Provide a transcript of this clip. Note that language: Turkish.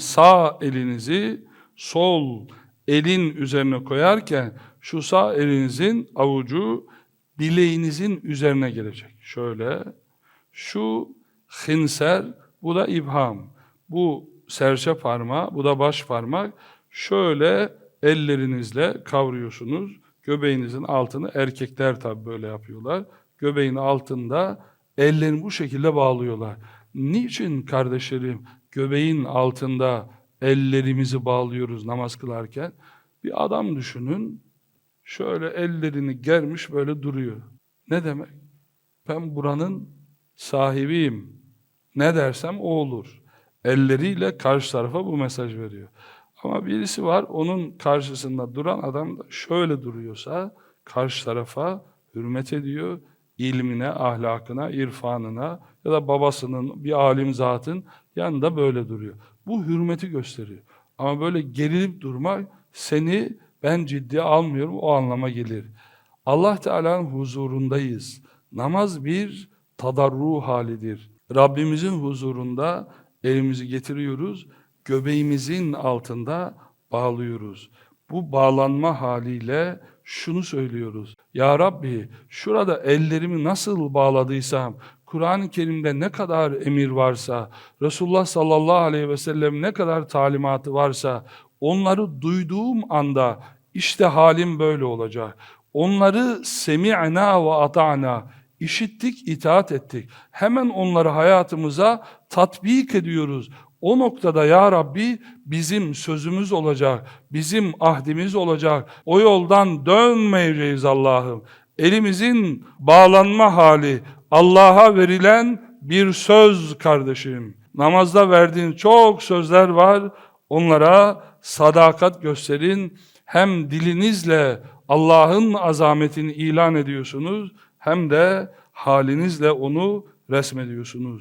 Sağ elinizi sol elin üzerine koyarken şu sağ elinizin avucu bileğinizin üzerine gelecek. Şöyle şu hinser bu da ibham. Bu serçe parmağı, bu da baş parmak. Şöyle ellerinizle kavruyorsunuz. Göbeğinizin altını erkekler tabi böyle yapıyorlar. Göbeğin altında ellerini bu şekilde bağlıyorlar. Niçin kardeşlerim göbeğin altında ellerimizi bağlıyoruz namaz kılarken? Bir adam düşünün, şöyle ellerini germiş böyle duruyor. Ne demek? Ben buranın sahibiyim. Ne dersem o olur. Elleriyle karşı tarafa bu mesaj veriyor. Ama birisi var onun karşısında duran adam da şöyle duruyorsa karşı tarafa hürmet ediyor. ilmine, ahlakına, irfanına ya da babasının bir alim zatın yanında böyle duruyor. Bu hürmeti gösteriyor. Ama böyle gerilip durmak seni ben ciddiye almıyorum o anlama gelir. Allah Teala'nın huzurundayız. Namaz bir tadarru halidir. Rabbimizin huzurunda elimizi getiriyoruz, göbeğimizin altında bağlıyoruz. Bu bağlanma haliyle şunu söylüyoruz. Ya Rabbi şurada ellerimi nasıl bağladıysam, Kur'an-ı Kerim'de ne kadar emir varsa, Resulullah sallallahu aleyhi ve sellem ne kadar talimatı varsa, onları duyduğum anda işte halim böyle olacak. Onları semi'na ve ata'na işittik, itaat ettik. Hemen onları hayatımıza tatbik ediyoruz. O noktada ya Rabbi bizim sözümüz olacak, bizim ahdimiz olacak. O yoldan dönmeyeceğiz Allah'ım. Elimizin bağlanma hali Allah'a verilen bir söz kardeşim. Namazda verdiğin çok sözler var. Onlara sadakat gösterin. Hem dilinizle Allah'ın azametini ilan ediyorsunuz hem de halinizle onu resmediyorsunuz.